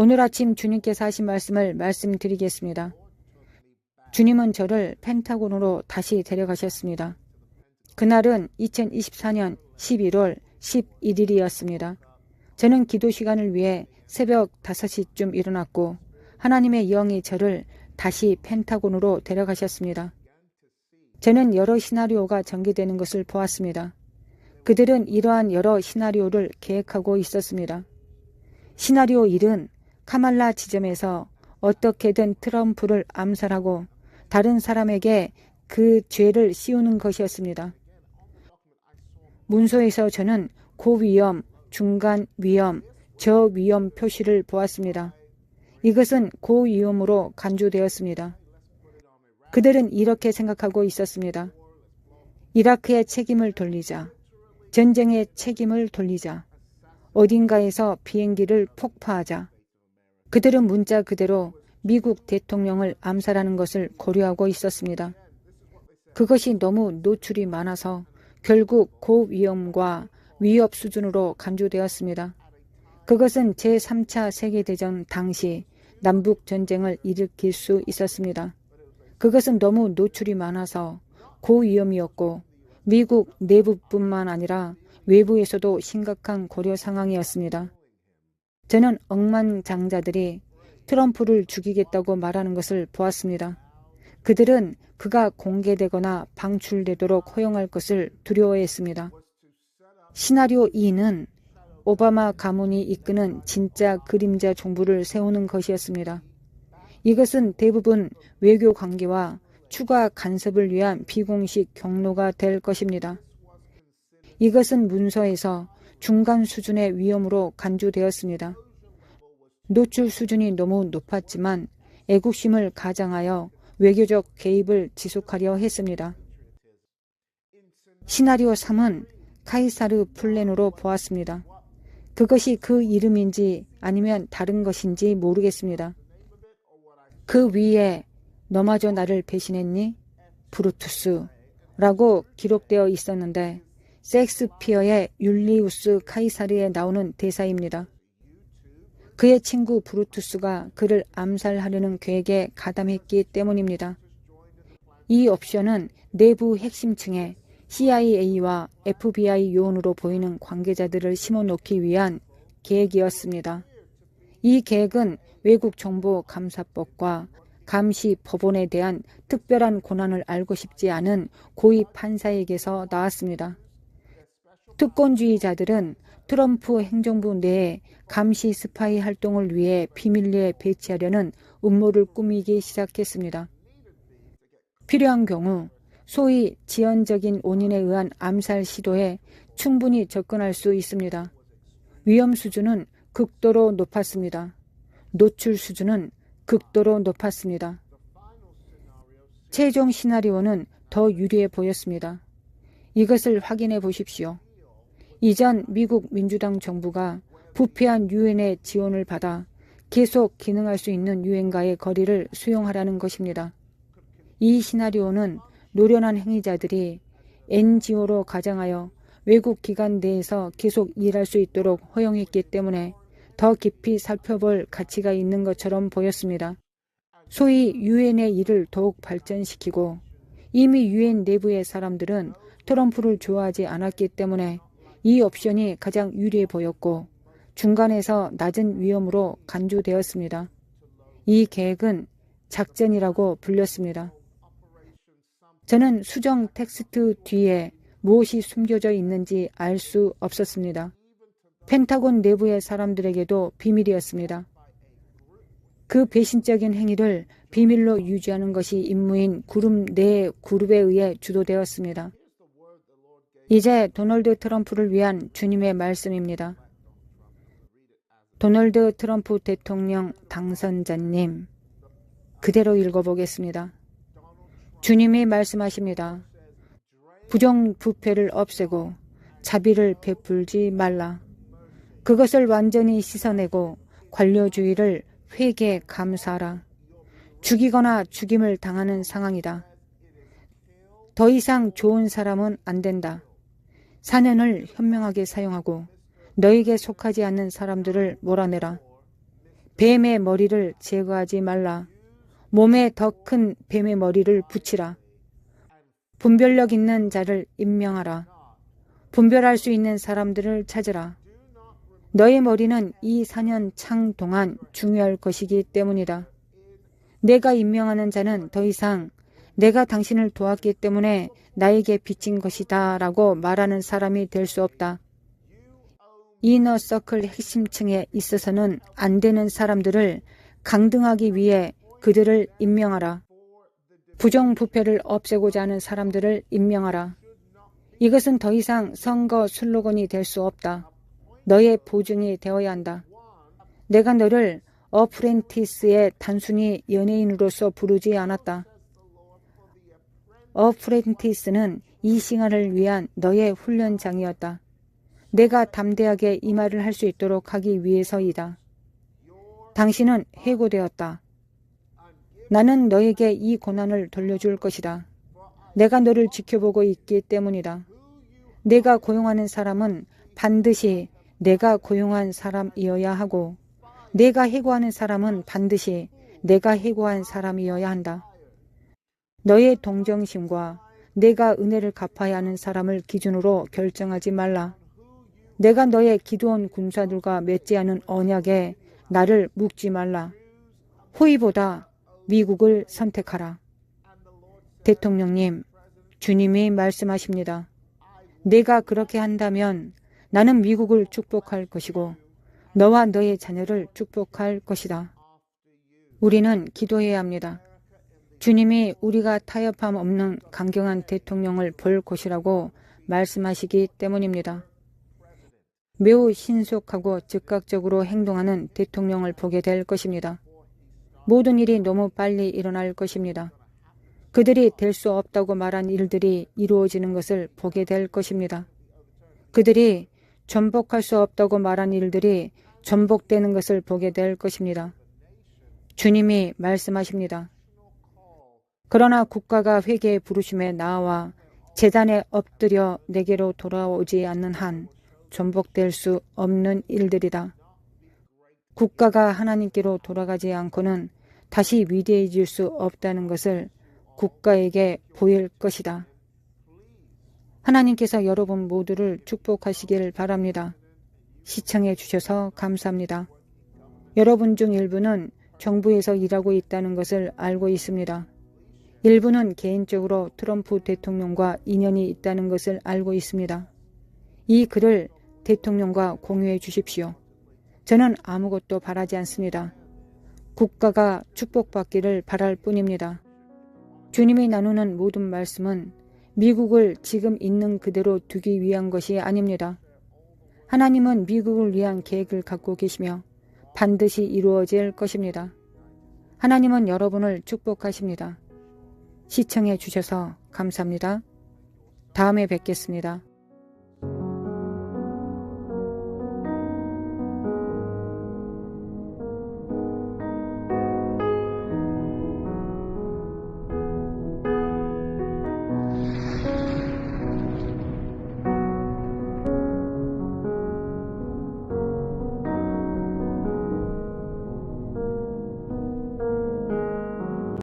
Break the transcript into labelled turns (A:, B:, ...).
A: 오늘 아침 주님께서 하신 말씀을 말씀드리겠습니다. 주님은 저를 펜타곤으로 다시 데려가셨습니다. 그날은 2024년 11월 11일이었습니다. 저는 기도 시간을 위해 새벽 5시쯤 일어났고 하나님의 영이 저를 다시 펜타곤으로 데려가셨습니다. 저는 여러 시나리오가 전개되는 것을 보았습니다. 그들은 이러한 여러 시나리오를 계획하고 있었습니다. 시나리오 1은 카말라 지점에서 어떻게든 트럼프를 암살하고 다른 사람에게 그 죄를 씌우는 것이었습니다. 문서에서 저는 고위험, 중간 위험, 저위험 표시를 보았습니다. 이것은 고위험으로 간주되었습니다. 그들은 이렇게 생각하고 있었습니다. 이라크의 책임을 돌리자. 전쟁의 책임을 돌리자. 어딘가에서 비행기를 폭파하자. 그들은 문자 그대로 미국 대통령을 암살하는 것을 고려하고 있었습니다. 그것이 너무 노출이 많아서 결국 고위험과 위협 수준으로 간주되었습니다. 그것은 제3차 세계대전 당시 남북 전쟁을 일으킬 수 있었습니다. 그것은 너무 노출이 많아서 고위험이었고 미국 내부뿐만 아니라 외부에서도 심각한 고려 상황이었습니다. 저는 억만장자들이 트럼프를 죽이겠다고 말하는 것을 보았습니다. 그들은 그가 공개되거나 방출되도록 허용할 것을 두려워했습니다. 시나리오 2는 오바마 가문이 이끄는 진짜 그림자 정부를 세우는 것이었습니다. 이것은 대부분 외교 관계와 추가 간섭을 위한 비공식 경로가 될 것입니다. 이것은 문서에서 중간 수준의 위험으로 간주되었습니다. 노출 수준이 너무 높았지만 애국심을 가장하여 외교적 개입을 지속하려 했습니다. 시나리오 3은 카이사르 플랜으로 보았습니다. 그것이 그 이름인지 아니면 다른 것인지 모르겠습니다. 그 위에 너마저 나를 배신했니? 브루투스 라고 기록되어 있었는데 섹스피어의 율리우스 카이사르에 나오는 대사입니다. 그의 친구 브루투스가 그를 암살하려는 계획에 가담했기 때문입니다. 이 옵션은 내부 핵심층에 CIA와 FBI 요원으로 보이는 관계자들을 심어놓기 위한 계획이었습니다. 이 계획은 외국 정보 감사법과 감시 법원에 대한 특별한 권한을 알고 싶지 않은 고위 판사에게서 나왔습니다. 특권주의자들은 트럼프 행정부 내에 감시 스파이 활동을 위해 비밀리에 배치하려는 음모를 꾸미기 시작했습니다. 필요한 경우 소위 지연적인 원인에 의한 암살 시도에 충분히 접근할 수 있습니다. 위험 수준은 극도로 높았습니다. 노출 수준은 극도로 높았습니다. 최종 시나리오는 더 유리해 보였습니다. 이것을 확인해 보십시오. 이전 미국 민주당 정부가 부패한 유엔의 지원을 받아 계속 기능할 수 있는 유엔과의 거리를 수용하라는 것입니다. 이 시나리오는 노련한 행위자들이 NGO로 가장하여 외국 기관 내에서 계속 일할 수 있도록 허용했기 때문에 더 깊이 살펴볼 가치가 있는 것처럼 보였습니다. 소위 유엔의 일을 더욱 발전시키고 이미 유엔 내부의 사람들은 트럼프를 좋아하지 않았기 때문에 이 옵션이 가장 유리해 보였고 중간에서 낮은 위험으로 간주되었습니다. 이 계획은 작전이라고 불렸습니다. 저는 수정 텍스트 뒤에 무엇이 숨겨져 있는지 알 수 없었습니다. 펜타곤 내부의 사람들에게도 비밀이었습니다. 그 배신적인 행위를 비밀로 유지하는 것이 임무인 그룹 내 그룹에 의해 주도되었습니다. 이제 도널드 트럼프를 위한 주님의 말씀입니다. 도널드 트럼프 대통령 당선자님, 그대로 읽어보겠습니다. 주님이 말씀하십니다. 부정부패를 없애고 자비를 베풀지 말라. 그것을 완전히 씻어내고 관료주의를 회개 감사하라. 죽이거나 죽임을 당하는 상황이다. 더 이상 좋은 사람은 안 된다. 사년을 현명하게 사용하고 너에게 속하지 않는 사람들을 몰아내라. 뱀의 머리를 제거하지 말라. 몸에 더 큰 뱀의 머리를 붙이라. 분별력 있는 자를 임명하라. 분별할 수 있는 사람들을 찾으라. 너의 머리는 이 4년 창 동안 중요할 것이기 때문이다. 내가 임명하는 자는 더 이상 내가 당신을 도왔기 때문에 나에게 빚진 것이다 라고 말하는 사람이 될 수 없다. 이너 서클 핵심층에 있어서는 안 되는 사람들을 강등하기 위해 그들을 임명하라. 부정부패를 없애고자 하는 사람들을 임명하라. 이것은 더 이상 선거 슬로건이 될 수 없다. 너의 보증이 되어야 한다. 내가 너를 어프렌티스의 단순히 연예인으로서 부르지 않았다. 어프렌티스는 이 시간을 위한 너의 훈련장이었다. 내가 담대하게 이 말을 할 수 있도록 하기 위해서이다. 당신은 해고되었다. 나는 너에게 이 고난을 돌려줄 것이다. 내가 너를 지켜보고 있기 때문이다. 내가 고용하는 사람은 반드시 내가 고용한 사람이어야 하고, 내가 해고하는 사람은 반드시 내가 해고한 사람이어야 한다. 너의 동정심과 내가 은혜를 갚아야 하는 사람을 기준으로 결정하지 말라. 내가 너의 기도원 군사들과 맺지 않은 언약에 나를 묶지 말라. 호의보다 미국을 선택하라. 대통령님, 주님이 말씀하십니다. 내가 그렇게 한다면 나는 미국을 축복할 것이고 너와 너의 자녀를 축복할 것이다. 우리는 기도해야 합니다. 주님이 우리가 타협함 없는 강경한 대통령을 볼 것이라고 말씀하시기 때문입니다. 매우 신속하고 즉각적으로 행동하는 대통령을 보게 될 것입니다. 모든 일이 너무 빨리 일어날 것입니다. 그들이 될 수 없다고 말한 일들이 이루어지는 것을 보게 될 것입니다. 그들이 전복할 수 없다고 말한 일들이 전복되는 것을 보게 될 것입니다. 주님이 말씀하십니다. 그러나 국가가 회개의 부르심에 나와 재단에 엎드려 내게로 돌아오지 않는 한 전복될 수 없는 일들이다. 국가가 하나님께로 돌아가지 않고는 다시 위대해질 수 없다는 것을 국가에게 보일 것이다. 하나님께서 여러분 모두를 축복하시길 바랍니다. 시청해 주셔서 감사합니다. 여러분 중 일부는 정부에서 일하고 있다는 것을 알고 있습니다. 일부는 개인적으로 트럼프 대통령과 인연이 있다는 것을 알고 있습니다. 이 글을 대통령과 공유해 주십시오. 저는 아무것도 바라지 않습니다. 국가가 축복받기를 바랄 뿐입니다. 주님이 나누는 모든 말씀은 미국을 지금 있는 그대로 두기 위한 것이 아닙니다. 하나님은 미국을 위한 계획을 갖고 계시며 반드시 이루어질 것입니다. 하나님은 여러분을 축복하십니다. 시청해 주셔서 감사합니다. 다음에 뵙겠습니다.